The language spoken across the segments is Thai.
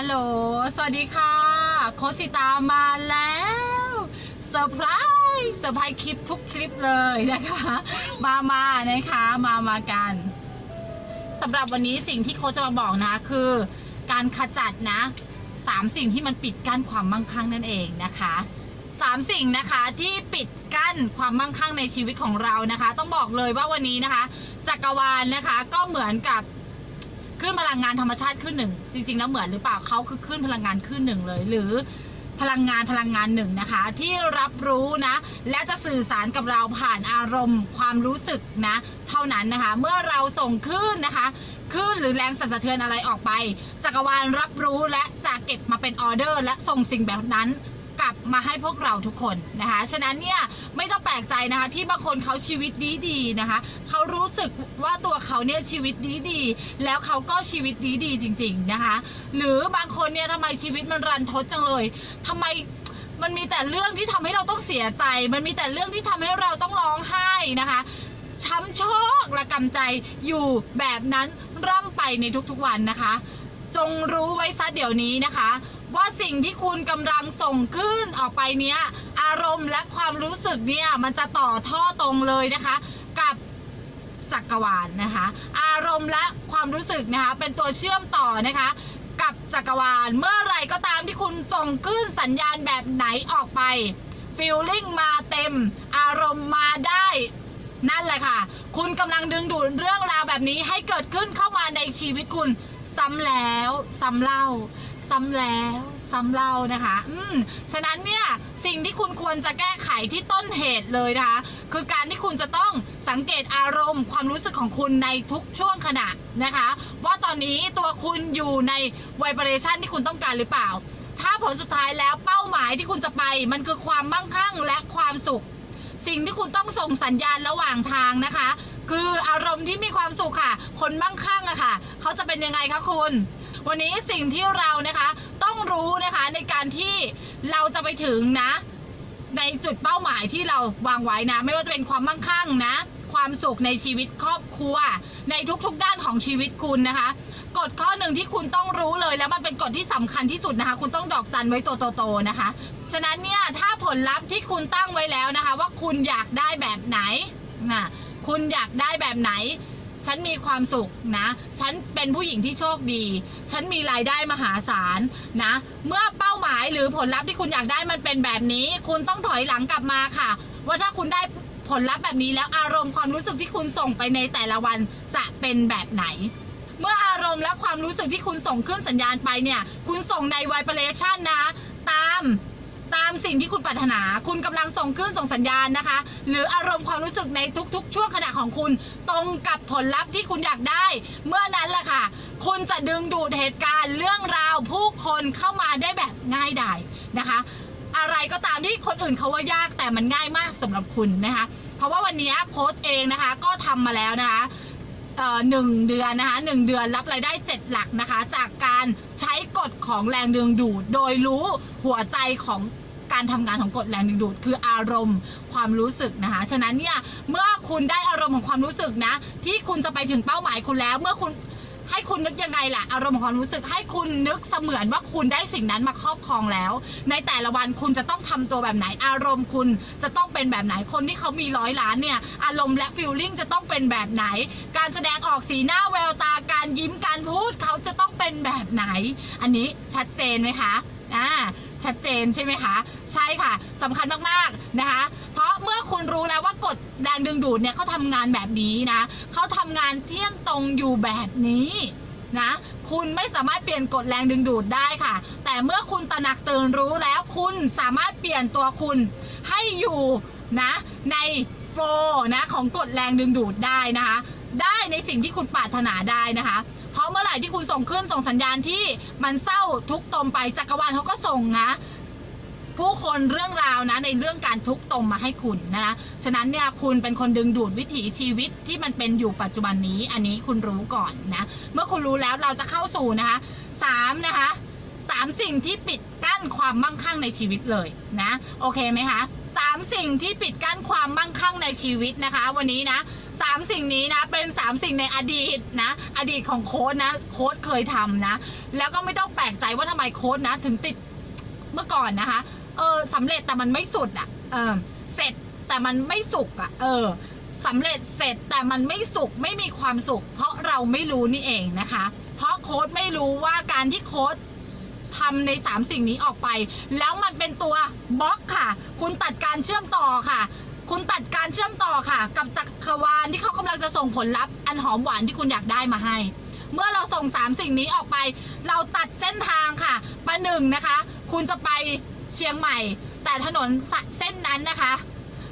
ฮัลโหล สวัสดีค่ะ โคชสิตามาแล้วเซอร์ไพรส์เซอร์ไพรส์คลิปทุกคลิปเลยนะคะ มามานะคะ มามากันสำหรับวันนี้สิ่งที่โค้ชจะมาบอกนะคือ การขจัดนะสามสิ่งที่มันปิดกั้นความมั่งคั่งนั่นเองนะคะสามสิ่งนะคะที่ปิดกั้นความมั่งคั่งในชีวิตของเรานะคะ ต้องบอกเลยว่าวันนี้นะคะจักรวาลนะคะ ก็เหมือนกับ ขึ้นพลังงานธรรมชาติขึ้นหนึ่งจริงๆแล้วเหมือนหรือเปล่าเขาคือขึ้นพลังงานขึ้นหนึ่งเลย หรือพลังงานพลังงานหนึ่งนะคะ ที่รับรู้นะ และจะสื่อสารกับเราผ่านอารมณ์ ความรู้สึกนะ เท่านั้นนะคะ เมื่อเราส่งคลื่นนะคะคลื่นหรือแรงสั่นสะเทือนอะไรออกไป จักรวาลรับรู้และจะเก็บมาเป็นออเดอร์ และส่งสิ่งแบบนั้น กลับมาให้พวกเราทุกคนนะคะ ฉะนั้นเนี่ยไม่ต้องแปลกใจนะคะ ที่บางคนเขาชีวิตดีดีนะคะเขารู้สึกว่าตัวเขาเนี่ยชีวิตดีดีแล้วเขาก็ชีวิตดีดีจริง ๆนะคะ หรือบางคนเนี่ยทำไมชีวิตมันรันทดจังเลยทำไมมันมีแต่เรื่องที่ทำให้เราต้องเสียใจ มันมีแต่เรื่องที่ทำให้เราต้องร้องไห้นะคะช้ำโชคและกำใจอยู่แบบนั้นร่ำไปในทุกๆวันนะคะ จงรู้ไว้ซะเดี๋ยวนี้นะคะ ว่าสิ่งที่คุณกำลังส่งขึ้นออกไปเนี้ย อารมณ์และความรู้สึกเนี่ยมันจะต่อท่อตรงเลยนะคะ กับจักรวาลนะคะ อารมณ์และความรู้สึกนะคะ เป็นตัวเชื่อมต่อนะคะ กับจักรวาลเมื่อไรก็ตามที่คุณส่งคลื่นสัญญาณแบบไหนออกไปฟีลลิ่งมาเต็ม อารมณ์มาได้นั่นแหละค่ะ คุณกำลังดึงดูดเรื่องราวแบบนี้ให้เกิดขึ้นเข้ามาในชีวิตคุณซ้ำแล้วซ้ำเล่า ซ้ำแล้วซ้ำเล่านะคะ อืม ฉะนั้นเนี่ยสิ่งที่คุณควรจะแก้ไขที่ต้นเหตุเลยนะคะ คือการที่คุณจะต้องสังเกตอารมณ์ความรู้สึกของคุณในทุกช่วงขณะนะคะ ว่าตอนนี้ตัวคุณอยู่ในไวเบรชันที่คุณต้องการหรือเปล่า ถ้าผลสุดท้ายแล้วเป้าหมายที่คุณจะไป มันคือความมั่งคั่งและความสุข สิ่งที่คุณต้องส่งสัญญาณระหว่างทางนะคะ คืออารมณ์ที่มีความสุขค่ะ คนมั่งคั่งอะค่ะ เขาจะเป็นยังไงคะคุณ วันนี้สิ่งที่เรานะคะต้องรู้นะคะในการที่เราจะไปถึงนะ ในจุดเป้าหมายที่เราวางไว้นะ ไม่ว่าจะเป็นความมั่งคั่งนะ ความสุขในชีวิตครอบครัว ในทุกๆด้านของชีวิตคุณนะคะกฎข้อหนึ่งที่คุณต้องรู้เลยแล้วมันเป็นกฎที่สำคัญที่สุดนะคะ คุณต้องดอกจันไว้ตัวโตๆนะคะ ฉะนั้นเนี่ยถ้าผลลัพธ์ที่คุณตั้งไว้แล้วนะคะ ว่าคุณอยากได้แบบไหนนะคุณอยากได้แบบไหน ฉันมีความสุขนะ ฉันเป็นผู้หญิงที่โชคดี ฉันมีรายได้มหาศาลนะ เมื่อเป้าหมายหรือผลลัพธ์ที่คุณอยากได้มันเป็นแบบนี้ คุณต้องถอยหลังกลับมาค่ะ ว่าถ้าคุณได้ผลลัพธ์แบบนี้แล้วอารมณ์ความรู้สึกที่คุณส่งไปในแต่ละวันจะเป็นแบบไหน เมื่ออารมณ์และความรู้สึกที่คุณส่งขึ้นสัญญาณไปเนี่ย คุณส่งในไวเบรชันนะ สิ่งที่คุณปรารถนา คุณกำลังส่งขึ้นส่งสัญญาณนะคะ หรืออารมณ์ความรู้สึกในทุกๆ ช่วงขณะของคุณ ตรงกับผลลัพธ์ที่คุณอยากได้ เมื่อนั้นแหละค่ะ คุณจะดึงดูดเหตุการณ์เรื่องราวผู้คนเข้ามาได้แบบง่ายดายนะคะอะไรก็ตามที่คนอื่นเขาว่ายากแต่มันง่ายมากสำหรับคุณนะคะ เพราะว่าวันนี้โค้ชเองนะคะก็ทำมาแล้วนะคะหนึ่งเดือนนะคะหนึ่งเดือนรับรายได้เจ็ดหลักนะคะ จากการใช้กฎของแรงดึงดูด โดยรู้หัวใจของ การทำงานของกฎแรงดึงดูดคืออารมณ์ความรู้สึกนะคะ ฉะนั้นเนี่ยเมื่อคุณได้อารมณ์ของความรู้สึกนะ ที่คุณจะไปถึงเป้าหมายคุณแล้ว เมื่อคุณให้คุณนึกยังไงล่ะ อารมณ์ของความรู้สึกให้คุณนึกเสมือนว่าคุณได้สิ่งนั้นมาครอบครองแล้ว ในแต่ละวันคุณจะต้องทำตัวแบบไหน อารมณ์คุณจะต้องเป็นแบบไหนคนที่เขามีร้อยล้านเนี่ย อารมณ์และฟีลลิ่งจะต้องเป็นแบบไหน การแสดงออกสีหน้าแววตาการยิ้มการพูดเขาจะต้องเป็นแบบไหน อันนี้ชัดเจนไหมคะอ่า ชัดเจนใช่ไหมคะ ใช่ค่ะสำคัญมากๆนะคะ เพราะเมื่อคุณรู้แล้วว่ากฎแรงดึงดูดเนี่ยเขาทำงานแบบนี้นะเขาทำงานเที่ยงตรงอยู่แบบนี้นะคุณไม่สามารถเปลี่ยนกฎแรงดึงดูดได้ค่ะ แต่เมื่อคุณตระหนักตื่นรู้แล้วคุณสามารถเปลี่ยนตัวคุณให้อยู่นะในโฟนะของกฎแรงดึงดูดได้นะคะ ได้ในสิ่งที่คุณปรารถนาได้นะคะ เพราะเมื่อไหร่ที่คุณส่งขึ้นส่งสัญญาณที่มันเศร้าทุกตมไปจักรวาลเขาก็ส่งนะผู้คนเรื่องราวนะในเรื่องการทุกตมมาให้คุณนะคะ ฉะนั้นเนี่ยคุณเป็นคนดึงดูดวิถีชีวิตที่มันเป็นอยู่ปัจจุบันนี้ อันนี้คุณรู้ก่อนนะ เมื่อคุณรู้แล้วเราจะเข้าสู่นะคะสามนะคะสามสิ่งที่ปิดกั้นความมั่งคั่งในชีวิตเลยนะ โอเคไหมคะสามสิ่งที่ปิดกั้นความมั่งคั่งในชีวิตนะคะ วันนี้นะ สามสิ่งนี้นะ เป็นสามสิ่งในอดีตนะ อดีตของโค้ดนะ โค้ดเคยทำนะ แล้วก็ไม่ต้องแปลกใจว่าทำไมโค้ดนะ ถึงติดเมื่อก่อนนะคะ เออสำเร็จแต่มันไม่สุดอะ่ะ เออ เสร็จแต่มันไม่สุกอะ่ะ เออสำเร็จเสร็จแต่มันไม่สุขไม่มีความสุข เพราะเราไม่รู้นี่เองนะคะ เพราะโค้ดไม่รู้ว่าการที่โค้ดทำในสามสิ่งนี้ออกไป แล้วมันเป็นตัวบล็อกค่ะ คุณตัดการเชื่อมต่อค่ะ คุณตัดการเชื่อมต่อค่ะ กับจักรวาลที่เขากำลังจะส่งผลลัพธ์อันหอมหวานที่คุณอยากได้มาให้ เมื่อเราส่งสามสิ่งนี้ออกไป เราตัดเส้นทางค่ะประหนึ่งนะคะ คุณจะไปเชียงใหม่ แต่ถนนเส้นนั้นนะคะ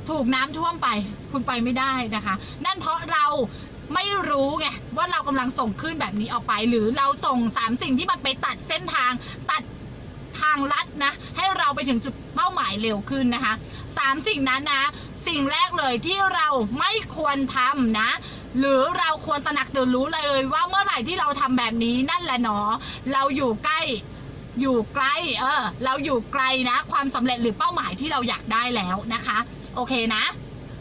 ถูกน้ำท่วมไป คุณไปไม่ได้นะคะ นั่นเพราะเราไม่รู้ไงว่าเรากำลังส่งคลื่นแบบนี้ออกไป หรือเราส่งสามสิ่งที่มันไปตัดเส้นทางตัด ทางลัดนะ ให้เราไปถึงจุดเป้าหมายเร็วขึ้นนะคะสามสิ่งนั้นนะ สิ่งแรกเลยที่เราไม่ควรทำนะหรือเราควรตระหนักตื่นรู้เลยว่าเมื่อไหร่ที่เราทำแบบนี้นั่นแหละเนาะเราอยู่ใกล้อยู่ไกลเออเราอยู่ไกลนะ ความสำเร็จหรือเป้าหมายที่เราอยากได้แล้วนะคะ โอเคนะ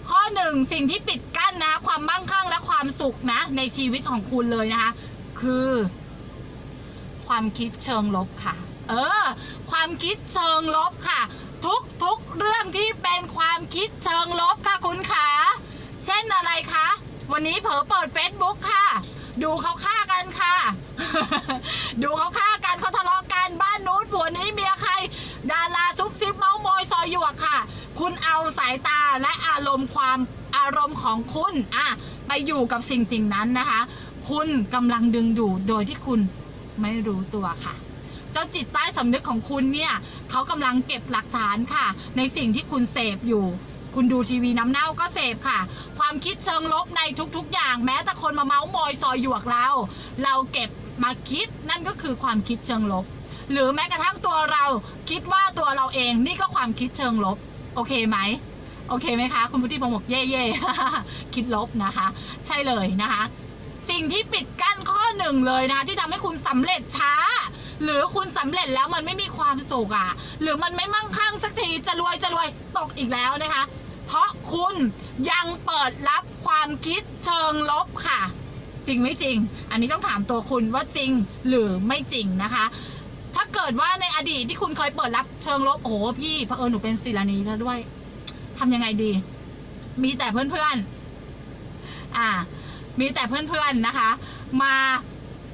ข้อหนึ่งสิ่งที่ปิดกั้นนะ ความมั่งคั่งและความสุขนะ ในชีวิตของคุณเลยนะคะ คือ ความคิดเชิงลบค่ะ เออ ความคิดเชิงลบค่ะ ทุกทุกเรื่องที่เป็นความคิดเชิงลบค่ะคุณขาเช่นอะไรคะ วันนี้เผลอเปิด Facebook ค่ะ ดูเขาฆ่ากันค่ะ ดูเขาฆ่ากันเขาทะเลาะกันบ้านนู้นผัวนี้เมียใคร ดาราซุบซิบเมาส์มอยซอยหยวกค่ะ คุณเอาสายตาและอารมณ์ความอารมณ์ของคุณอะไปอยู่กับสิ่งสิ่งนั้นนะคะ คุณกำลังดึงดูดโดยที่คุณไม่รู้ตัวค่ะ เจ้าจิตใต้สำนึกของคุณเนี่ยเขากำลังเก็บหลักฐานค่ะ ในสิ่งที่คุณเสพอยู่ คุณดูทีวีน้ำเน่าก็เสพค่ะ ความคิดเชิงลบในทุกๆ อย่าง แม้แต่คนมาเมาส์มอยซอยหยวกเรา เราเก็บมาคิดนั่นก็คือความคิดเชิงลบ หรือแม้กระทั่งตัวเราคิดว่าตัวเราเองนี่ก็ความคิดเชิงลบ โอเคไหมโอเคไหมคะ คุณพุทธิพงศ์บอกเย่เย่คิดลบนะคะ ใช่เลยนะคะ สิ่งที่ปิดกั้นข้อหนึ่งเลยนะคะที่ทำให้คุณสำเร็จช้า หรือคุณสำเร็จแล้วมันไม่มีความสุขอะ หรือมันไม่มั่งคั่งสักทีจะรวยจะรวยตกอีกแล้วนะคะ เพราะคุณยังเปิดรับความคิดเชิงลบค่ะ จริงไม่จริง อันนี้ต้องถามตัวคุณว่าจริงหรือไม่จริงนะคะ ถ้าเกิดว่าในอดีตที่คุณเคยเปิดรับเชิงลบโอ้โหพี่เผอิญหนูเป็นศิลานีซะด้วยทำยังไงดี มีแต่เพื่อนๆอ่า มีแต่เพื่อนๆนะคะ มา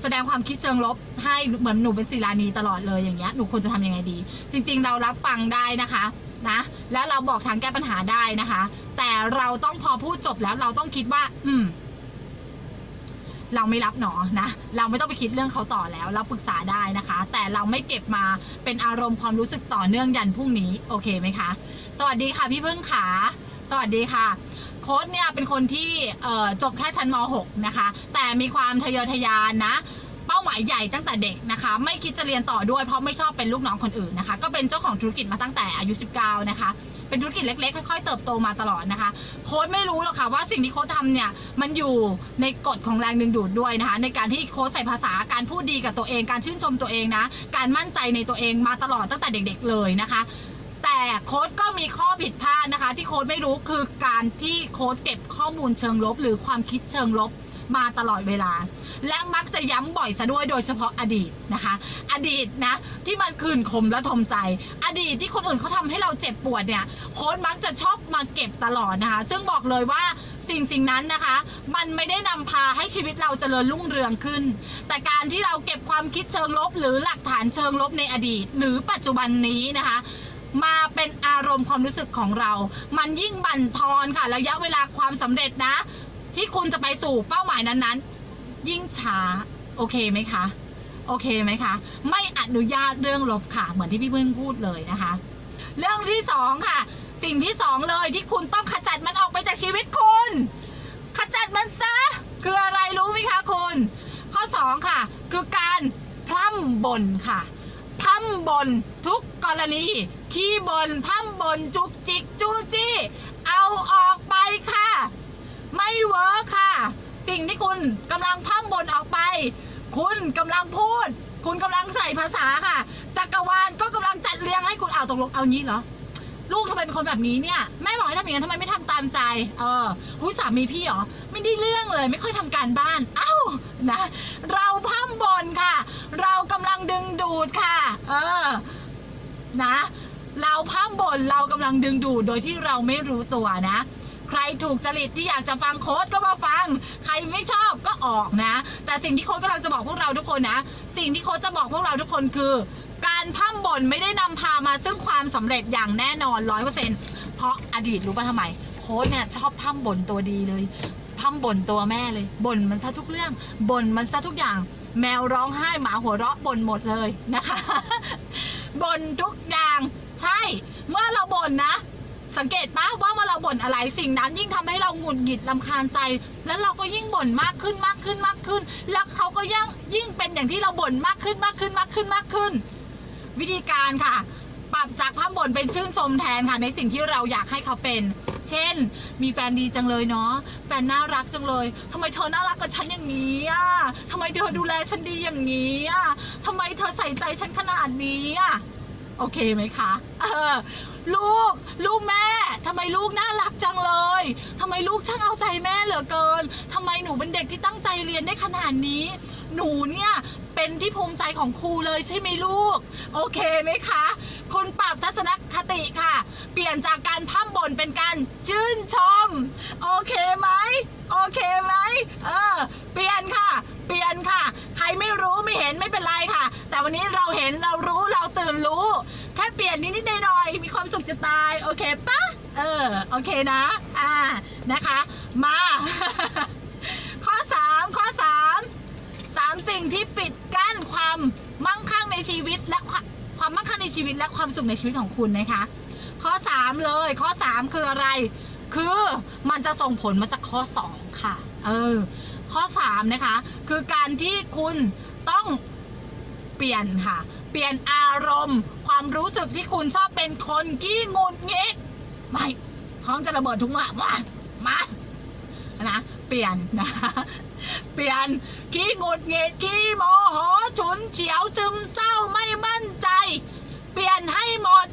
แสดงความคิดเชิงลบให้เหมือนหนูเป็นศิลานีตลอดเลยอย่างเงี้ยหนูควรจะทำยังไงดี จริง ๆ เรารับฟังได้นะคะนะแล้วเราบอกทางแก้ปัญหาได้นะคะ แต่เราต้องพอพูดจบแล้วเราต้องคิดว่า อืม เราไม่รับหนอนะเราไม่ต้องไปคิดเรื่องเขาต่อแล้ว เราปรึกษาได้นะคะ แต่เราไม่เก็บมาเป็นอารมณ์ความรู้สึกต่อเนื่องยันพรุ่งนี้ โอเคไหมคะ สวัสดีค่ะพี่พึ่งขาสวัสดีค่ะ โค้ดเนี่ยเป็นคนที่จบแค่ชั้นม .6 นะคะ แต่มีความทะเยอทะยานนะ เป้าหมายใหญ่ตั้งแต่เด็กนะคะ ไม่คิดจะเรียนต่อด้วยเพราะไม่ชอบเป็นลูกน้องคนอื่นนะคะ ก็เป็นเจ้าของธุรกิจมาตั้งแต่อายุ 19 นะคะ เป็นธุรกิจเล็กๆ ค่อยๆ เติบโตมาตลอดนะคะ โค้ดไม่รู้หรอกค่ะว่าสิ่งที่โค้ดทำเนี่ย มันอยู่ในกฎของแรงดึงดูดด้วยนะคะ ในการที่โค้ดใส่ภาษาการพูดดีกับตัวเอง การชื่นชมตัวเองนะ การมั่นใจในตัวเองมาตลอดตั้งแต่เด็ก ๆ เลยนะคะ แต่โค้ดก็มีข้อผิดพลาดนะคะ ที่โค้ดไม่รู้คือการที่โค้ดเก็บข้อมูลเชิงลบ หรือความคิดเชิงลบมาตลอดเวลา และมักจะย้ำบ่อยซะด้วยโดยเฉพาะอดีตนะคะ อดีตนะที่มันคืนคมและทมใจ อดีตที่คนอื่นเขาทำให้เราเจ็บปวดเนี่ยโค้ดมักจะชอบมาเก็บตลอดนะคะ ซึ่งบอกเลยว่าสิ่งสิ่งนั้นนะคะ มันไม่ได้นำพาให้ชีวิตเราเจริญรุ่งเรืองขึ้น แต่การที่เราเก็บความคิดเชิงลบ หรือหลักฐานเชิงลบในอดีต หรือปัจจุบันนี้นะคะ มาเป็นอารมณ์ความรู้สึกของเรา มันยิ่งบั่นทอนค่ะ ระยะเวลาความสำเร็จนะ ที่คุณจะไปสู่เป้าหมายนั้นๆ ยิ่งช้า โอเคไหมคะ โอเคไหมคะ ไม่อนุญาตเรื่องลบค่ะ เหมือนที่พี่พึ่งพูดเลยนะคะ เรื่องที่สองค่ะ สิ่งที่สองเลยที่คุณต้องขจัดมันออกไปจากชีวิตคุณ ขจัดมันซะ คืออะไรรู้ไหมคะคุณ ข้อสองค่ะ คือการพร่ำบ่นค่ะ ร่ำบนทุกกรณี ขี้บนพร่ำบนจุกจิกจู้จี้ เอาออกไปค่ะ ไม่เวิร์คค่ะ สิ่งที่คุณกำลังพร่ำบนออกไป คุณกำลังพูด คุณกำลังใส่ภาษาค่ะ จักรวาลก็กำลังจัดเรียงให้คุณเอาตกลงเอานี้เหรอ ลูกทำไมเป็นคนแบบนี้เนี่ยแม่บอกให้ทำอย่างนั้นทำไมไม่ทำตามใจ เออหุยสามีพี่เหรอไม่ได้เรื่องเลย ไม่ค่อยทำการบ้านเอ้านะ เราพร่ำบนค่ะ เรากำลังดึงดูดค่ะ เออ นะ เราพร่ำบ่นเรากำลังดึงดูดโดยที่เราไม่รู้ตัวนะ ใครถูกจริตที่อยากจะฟังโค้ดก็มาฟัง ใครไม่ชอบก็ออกนะ แต่สิ่งที่โค้ดกำลังจะบอกพวกเราทุกคนนะ สิ่งที่โค้ดจะบอกพวกเราทุกคนคือ การพร่ำบ่นไม่ได้นำพามาซึ่งความสำเร็จอย่างแน่นอนร้อยเปอร์เซ็นเพราะอดีตรู้ป่ะทำไม โค้ดเนี่ยชอบพร่ำบ่นตัวดีเลยพร่ำบ่นตัวแม่เลยบ่นมันซะทุกเรื่องบ่นมันซะทุกอย่าง แมวร้องไห้หมาหัวเราะบ่นหมดเลยนะคะบ่นทุกอย่างใช่ เมื่อเราบ่นนะ สังเกตปะว่าเมื่อเราบ่นอะไรสิ่งนั้นยิ่งทำให้เราหงุดหงิดลำคาญใจ แล้วเราก็ยิ่งบ่นมากขึ้นมากขึ้นมากขึ้น แล้วเขาก็ยิ่งยิ่งเป็นอย่างที่เราบ่นมากขึ้นมากขึ้นมากขึ้นมากขึ้น วิธีการค่ะ ปรับจากความบ่นเป็นชื่นชมแทนค่ะ ในสิ่งที่เราอยากให้เขาเป็น เช่น มีแฟนดีจังเลยเนาะแฟนน่ารักจังเลยทำไมเธอน่ารักกับฉันอย่างนี้อะทำไมเธอดูแลฉันดีอย่างนี้อะทำไมเธอใส่ใจฉันขนาดนี้อะโอเคไหมคะ เออ ลูก ลูกแม่ทำไมลูกน่ารักจังเลย ทำไมลูกช่างเอาใจแม่เหลือเกินทำไมหนูเป็นเด็กที่ตั้งใจเรียนได้ขนาดนี้ หนูเนี่ยเป็นที่ภูมิใจของครูเลยใช่ไหมลูก โอเคไหมคะคุณปรับทัศนคติค่ะ เปลี่ยนจากการพ่ำบ่นเป็นการชื่นชม โอเคไหมโอเคไหมเออ เปลี่ยนค่ะ เปลี่ยนค่ะ ใครไม่รู้ไม่เห็นไม่เป็นไรค่ะ แต่วันนี้เราเห็นเรารู้เราตื่นรู้ แค่เปลี่ยนนิดๆหน่อยๆมีความสุขจะตาย โอเคปะ เออ โอเคนะ อ่า นะคะ มา ข้อสามข้อสามสามสิ่งที่ปิดกั้นความมั่งคั่งในชีวิตและความความมั่งคั่งในชีวิตและความสุขในชีวิตของคุณนะคะ ข้อสามเลย ข้อสามคืออะไร คือมันจะส่งผลมาจากข้อสองค่ะ เออ ข้อสามนะคะ คือการที่คุณต้องเปลี่ยนค่ะ เปลี่ยนอารมณ์ ความรู้สึกที่คุณชอบเป็นคนขี้งุนงิด ไม่พร้อมจะระเบิดทุกเมื่อมามานะเปลี่ยนนะ เปลี่ยนขี้งุดหงิดขี้โมโหฉุนเฉียวซึมเศร้าไม่มั่นใจ เปลี่ยนให้หมด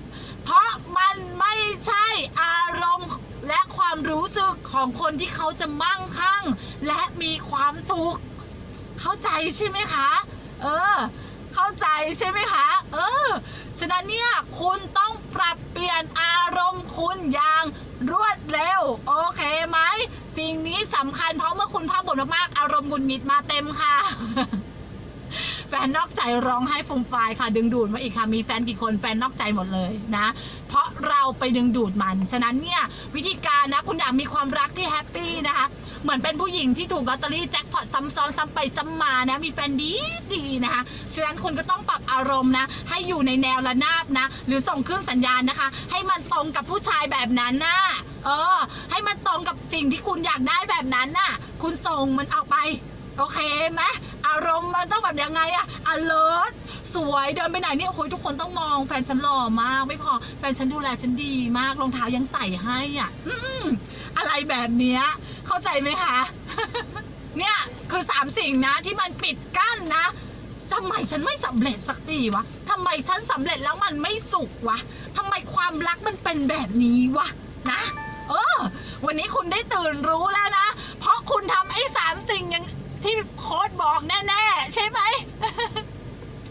เพราะมันไม่ใช่อารมณ์และความรู้สึกของคนที่เขาจะมั่งคั่ง และมีความสุข เข้าใจใช่ไหมคะ เออ เข้าใจใช่ไหมคะ เออ ฉะนั้นเนี่ยคุณต้องปรับเปลี่ยนอารมณ์คุณอย่างรวดเร็ว โอเคไหมสิ่งนี้สำคัญเพราะเมื่อคุณภาพบ่นมากๆอารมณ์บุญมิดมาเต็มค่ะ แฟนนอกใจร้องไห้ฟูมฟายค่ะ ดึงดูดมาอีกค่ะ มีแฟนกี่คนแฟนนอกใจหมดเลยนะ เพราะเราไปดึงดูดมัน ฉะนั้นเนี่ยวิธีการนะคุณอยากมีความรักที่แฮปปี้นะคะ เหมือนเป็นผู้หญิงที่ถูกลอตเตอรี่แจ็คพอตซ้ำซ้อนซ้ำไปซ้ำมานะมีแฟนดีดีนะคะ ฉะนั้นคุณก็ต้องปรับอารมณ์นะ ให้อยู่ในแนวระนาบนะ หรือส่งเครื่องสัญญาณนะคะ ให้มันตรงกับผู้ชายแบบนั้นนะเออ ให้มันตรงกับสิ่งที่คุณอยากได้แบบนั้นน่ะ คุณส่งมันออกไป โอเคไหมอารมณ์มันต้องแบบยังไงอะ alert สวยเดินไปไหนเนี่ยโอ้ยทุกคนต้องมองแฟนฉันหล่อมาก ไม่พอแฟนฉันดูแลฉันดีมากรองเท้ายังใส่ให้อะ อืมอะไรแบบเนี้ยเข้าใจไหมคะ เนี่ยคือสามสิ่งนะที่มันปิดกั้นนะทำไมฉันไม่สำเร็จสักทีวะทำไมฉันสำเร็จแล้วมันไม่สุขวะทำไมความรักมันเป็นแบบนี้วะนะเออ วันนี้คุณได้ตื่นรู้แล้วนะ เพราะคุณทำไอ้สามสิ่งอย่าง ที่โค้ดบอกแน่ๆ ใช่ไหม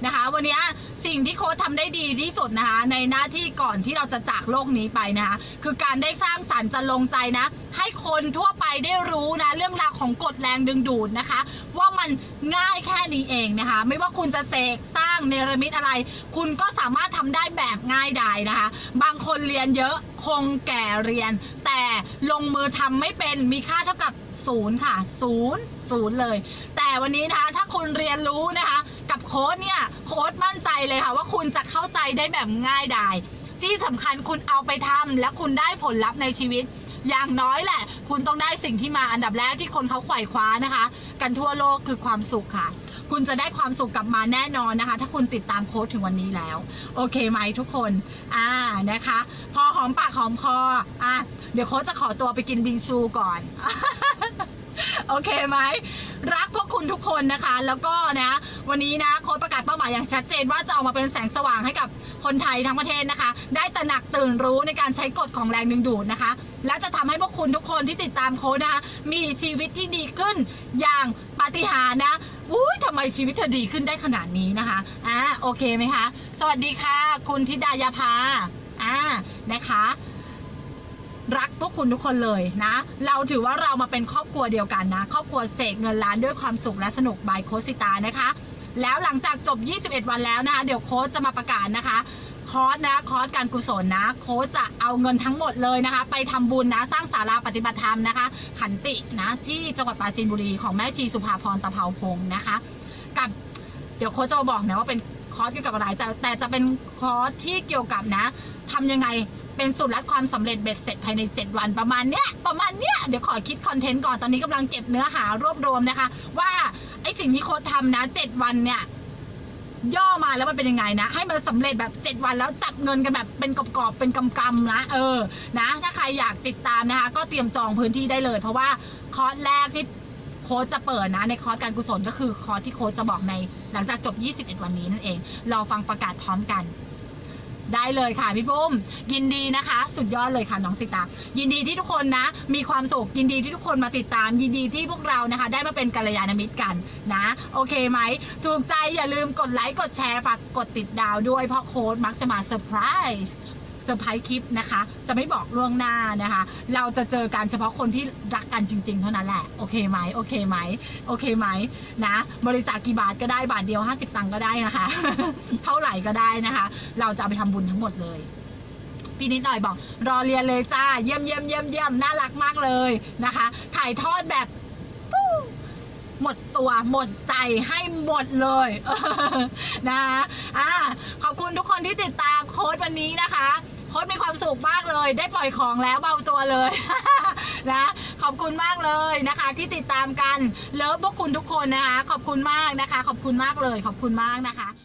นะคะ วันนี้สิ่งที่โค้ดทำได้ดีที่สุดนะคะ ในหน้าที่ก่อนที่เราจะจากโลกนี้ไปนะคะ คือการได้สร้างสรรค์จะลงใจนะ ให้คนทั่วไปได้รู้นะ เรื่องราวของกฎแรงดึงดูดนะคะ ว่ามันง่ายแค่นี้เองนะคะ ไม่ว่าคุณจะเสกสร้างเนรมิตอะไร คุณก็สามารถทำได้แบบง่ายดายนะคะ บางคนเรียนเยอะคงแก่เรียน แต่ลงมือทำไม่เป็นมีค่าเท่ากับ ศูนย์ค่ะศูนย์ศูนย์เลย แต่วันนี้นะคะถ้าคุณเรียนรู้นะคะ กับโค้ดเนี่ยโค้ดมั่นใจเลยค่ะว่าคุณจะเข้าใจได้แบบง่ายดาย ที่สำคัญคุณเอาไปทำและคุณได้ผลลัพธ์ในชีวิต อย่างน้อยแหละ คุณต้องได้สิ่งที่มาอันดับแรกที่คนเขาไขว่คว้านะคะ กันทั่วโลกคือความสุขค่ะ คุณจะได้ความสุขกลับมาแน่นอนนะคะ ถ้าคุณติดตามโค้ดถึงวันนี้แล้ว โอเคไหมทุกคนอ่านะคะ พอหอมปากหอมคออะเดี๋ยวโค้ดจะขอตัวไปกินบิงซูก่อน โอเคไหมรักพวกคุณทุกคนนะคะ แล้วก็นะ วันนี้นะโค้ดประกาศเป้าหมายอย่างชัดเจนว่าจะออกมาเป็นแสงสว่างให้กับคนไทยทั้งประเทศนะคะ ได้ตระหนักตื่นรู้ในการใช้กฎของแรงดึงดูดนะคะ และจะทำให้พวกคุณทุกคนที่ติดตามโค้ดนะคะ มีชีวิตที่ดีขึ้นอย่างปาฏิหาริย์นะอุ้ยทำไมชีวิตเธอดีขึ้นได้ขนาดนี้นะคะอ่าโอเคไหมคะ สวัสดีค่ะ คุณธิดายาภาอ่านะคะ รักพวกคุณทุกคนเลยนะ เราถือว่าเรามาเป็นครอบครัวเดียวกันนะ ครอบครัวเสกเงินล้านด้วยความสุขและสนุกบายโคสิตานะคะ แล้วหลังจากจบ 21 วันแล้วนะคะ เดี๋ยวโค้ชจะมาประกาศนะคะคอร์สนะคอร์สการกุศลนะ โค้ชจะเอาเงินทั้งหมดเลยนะคะ ไปทำบุญนะ สร้างศาลาปฏิบัติธรรมนะคะ ขันตินะที่จังหวัดปราจีนบุรีของแม่ชีสุภาพรตะเภาพงศ์นะคะ กับเดี๋ยวโค้ชจะมาบอกนะว่าเป็นคอร์สเกี่ยวกับอะไรแต่แต่จะเป็นคอร์สที่เกี่ยวกับนะทำยังไง เป็นสูตรลัดความสำเร็จเบ็ดเสร็จภายใน 7 วันประมาณเนี้ยประมาณเนี้ยเดี๋ยวขอคิดคอนเทนต์ก่อนตอนนี้กำลังเก็บเนื้อหารวบรวมนะคะ ว่าไอสิ่งที่โค้ชทำนะ 7 วันเนี่ยย่อมาแล้วมันเป็นยังไงนะ ให้มันสำเร็จแบบ 7 วันแล้วจับเงินกันแบบเป็นกอบๆเป็นกำๆนะ เออนะ ถ้าใครอยากติดตามนะคะ ก็เตรียมจองพื้นที่ได้เลย เพราะว่าคอร์สแรกที่โค้ชจะเปิดนะในคอร์สการกุศลก็คือคอร์สที่โค้ชจะบอกในหลังจากจบ 21 วันนี้นั่นเองรอฟังประกาศพร้อมกัน ได้เลยค่ะพี่ปุ้ม ยินดีนะคะ สุดยอดเลยค่ะน้องสิตา ยินดีที่ทุกคนนะ มีความสุขยินดีที่ทุกคนมาติดตาม ยินดีที่พวกเรานะคะ ได้มาเป็นกัลยาณมิตรกันนะ โอเคไหมถูกใจอย่าลืมกดไลค์กดแชร์ฝากกดติดดาวด้วยเพราะโค้ดมักจะมาเซอร์ไพรส์ เซอร์ไพรส์คลิปนะคะ จะไม่บอกล่วงหน้านะคะ เราจะเจอกันเฉพาะคนที่รักกันจริง ๆ เท่านั้นแหละ โอเคไหมโอเคไหมโอเคไหมนะ บริจาคกี่บาทก็ได้บาทเดียว 50 ตังค์ก็ได้นะคะ เท่าไหร่ก็ได้นะคะ เราจะเอาไปทำบุญทั้งหมดเลยพี่นิดหน่อยบอก รอเรียนเลยจ้า เยี่ยมเยี่ยมเยี่ยมเยี่ยมน่ารักมากเลยนะคะ ถ่ายทอดแบบหมดตัวหมดใจให้หมดเลยนะคะอ่าขอบคุณทุกคนที่ติดตามโค้ดวันนี้นะคะ ค้ดมีความสุขมากเลย ได้ปล่อยของแล้วเบาตัวเลยนะขอบคุณมากเลยนะคะ ที่ติดตามกันเลิฟพวกคุณทุกคนนะคะ ขอบคุณมากนะคะ ขอบคุณมากเลย ขอบคุณมากนะคะ